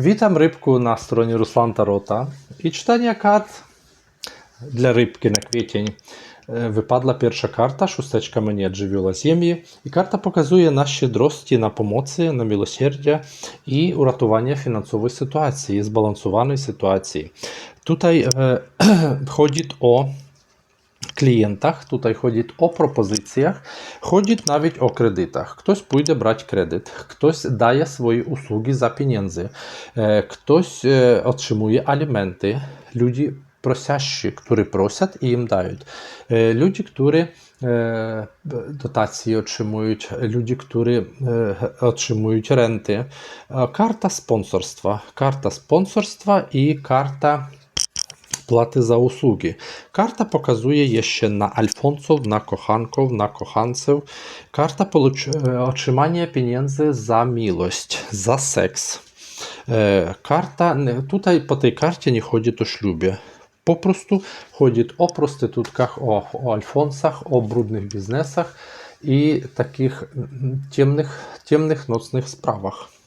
Witam rybku na stronie Ruslan Tarota i czytania kart dla rybki na kwiecień. E, Wypadła pierwsza karta, szósteczka mnie żywioła ziemi i karta pokazuje nas щедрості na pomocy, na miłosierdzie i uratowanie finansowej sytuacji, zbalansowanej sytuacji. Tutaj e, chodzi o клієнтах, тут ходить о пропозиціях, ходить навіть о кредитах. Хтось pójdzie brać kredyt, хтось daje свої usługi za pieniędzy, e, ktoś e, otrzymuje alimenty, ludzie prosiaści, którzy prosią i im dają, e, ludzie, którzy e, dotacje otrzymują, ludzie, którzy e, otrzymują renty. E, E, za seks. E, Karta, nie- tutaj po tej karcie nie chodzi o ślubie. Po prostu chodzi o prostytutkach, o, o alfonsach, o brudnych biznesach i takich mm, ciemnych, ciemnych nocnych sprawach.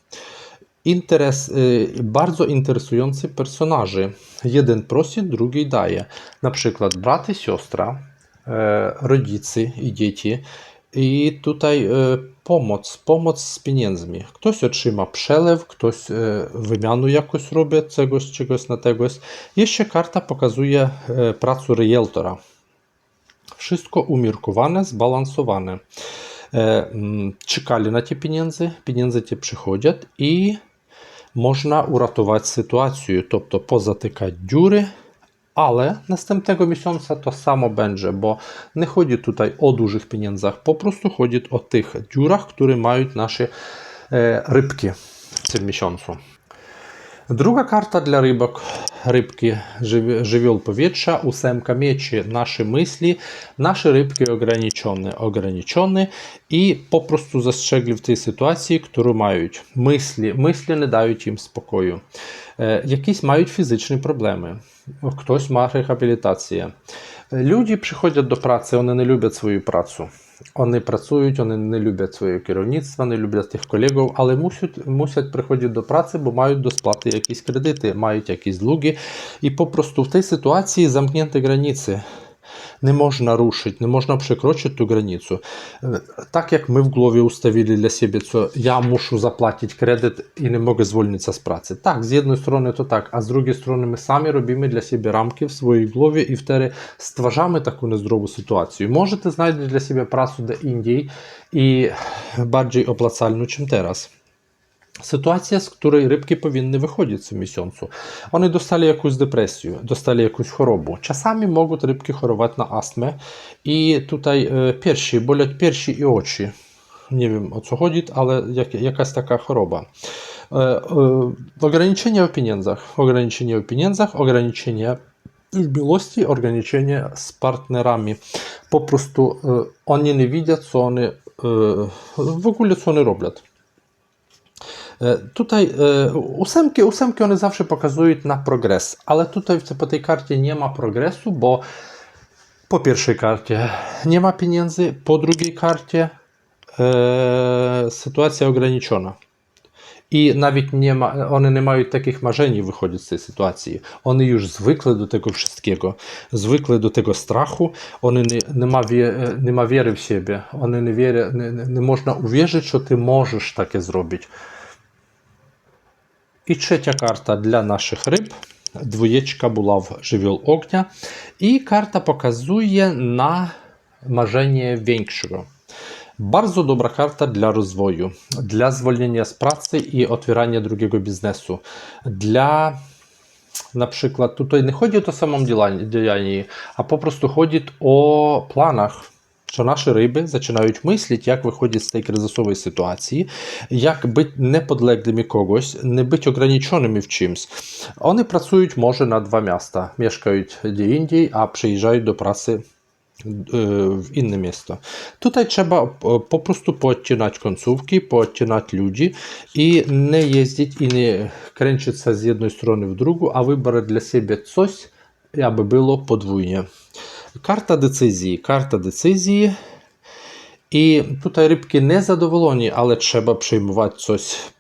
Interes, y, bardzo interesujący personaży. Jeden prosi, drugi daje. Na przykład brat i siostra, e, rodzice i dzieci. I tutaj e, pomoc, pomoc z pieniędzmi. Ktoś otrzyma przelew, ktoś e, wymianu jakoś robi czegoś, czegoś na tegoś. Jeszcze karta pokazuje pracę realtora. Wszystko umiarkowane, zbalansowane. Mm, Czekali na te pieniądze, pieniądze te przychodzą i можна uratować ситуацію, тобто pozatykać dziury, ale następnego miesiąca to samo będzie, bo nie chodzi tutaj o dużych pieniądzach, po prostu chodzi o tych dziurach, które mają nasze e, rybki w tym miesiącu. Druga karta dla rybok, żywi- żywioł powietrza, ósemka myśli, nasze rybki ograniczone, ograniczone i po prostu zastrzegli w tej sytuacji, którą mają. Myśli, myśli nie dają im spokoju. E, jakieś mają fizyczne problemy. Ktoś ma rehabilitację. Люди приходять до праці, вони не люблять свою працю. Вони працюють, вони не люблять своє керівництво, не люблять тих колегів, але мусять, мусять приходити до праці, бо мають до сплати якісь кредити, мають якісь дlugi. І попросту в тій ситуації замкнені границі. Не можна рушити, не можна przekroczyć ту границю. Е, Так як ми в голові уставили для себе, що я мушу заплатити кредит і не можу звільнитися з праці. Так, з однієї сторони то так, а з другої сторони ми самі робимо для себе рамки в своїй голові і втері stwarzamy таку нездорову ситуацію. Можете знайти для себе працю де Індії і bardziej opłacalną, czym teraz. Sytuacja, z której rybki powinny wychodzić w miesiącu. One dostali jakąś depresję, dostali jakąś chorobę. Czasami mogą rybki chorować na astmę i tutaj e, piersi, boleć piersi i oczy. Nie wiem o co chodzi, ale jak, jakaś taka choroba. E, e, ograniczenia w pieniądzach, ograniczenia w pieniądzach, ograniczenia w miłości, ograniczenia z partnerami. Po prostu e, oni nie widzą, co one e, w ogóle co one robią. E, Tutaj e, ósemki, ósemki one zawsze pokazują na progres, ale tutaj po tej karcie nie ma progresu, bo po pierwszej karcie nie ma pieniędzy, po drugiej karcie e, sytuacja ograniczona. I nawet nie ma, one nie mają takich marzeń wychodzić z tej sytuacji. One już zwykle do tego wszystkiego, zwykle do tego strachu, one nie, nie, ma, wie, nie ma wiary w siebie, one nie, wierzy, nie, nie, nie można uwierzyć, że ty możesz takie zrobić. І третя карта для наших риб. Двоєчка була в живіл огня. І карта показує на większego. Bardzo dobra karta dla rozwoju, dla zwolnienia z pracy i otwierania drugiego biznesu. Dla na przykład tutaj nie chodzi o samą a po prostu chodzi o planach. Що наші риби починають мислити, як виходити з цієї кризисової ситуації, як бути неподлеглими когось, не бути ограниченими в чимсь. Вони працюють, може, на два міста, мешкають де індії, а приїжджають до праці е, w inne miasto. Tutaj trzeba po po prostu poodcinać końcówki, poodcinać ludzi i nie jeździć i nie kręcić się z jednej strony w drugą, a wybrać dla siebie Karta decyzji. Karta decyzji І тут рибки не задоволені, але треба приймувати щось,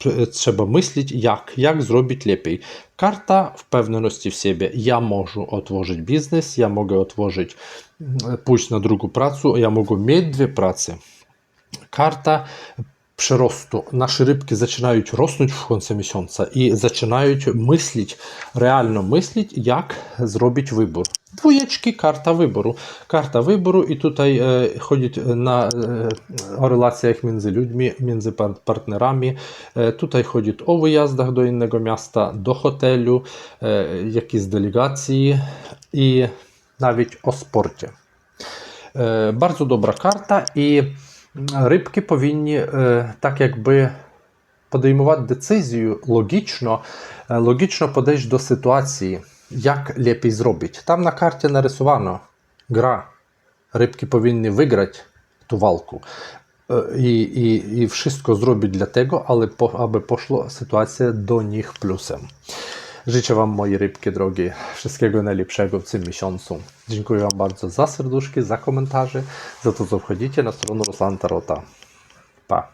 треба мислити, як, як зробити ліпей. Карта впевненості в себе. Я можу отворити бізнес, я можу отворити м, пусть на другу працю, я можу мати дві праці. Карта приросту. Наші рибки починають роснути в кінці місяця і починають мислити, реально мислити, як зробити вибір. Двоєчки карта вибору. Карта вибору, і тут е, ходять на е, реляціях між людьми, між партнерами. Е, тут ходять о виїздах до іншого міста, до готелю, е, якісь делегації і навіть о спорті. Е, Bardzo добра карта, і рибки повинні е, так якби подіймувати децизію логічно, е, логічно подійти до ситуації, як ліпій зробити. Там на карті нарисовано гра. Рибки повинні виграти ту валку. Е, І, і, і wszystko зроблять для tego, але по, аби пошла ситуація до них плюсem. Życzę Wam, moi rybki drogie, wszystkiego najlepszego w tym miesiącu. Dziękuję Wam bardzo za serduszki, za komentarze, za to, co wchodzicie na stronę Ruslan Tarota. Pa!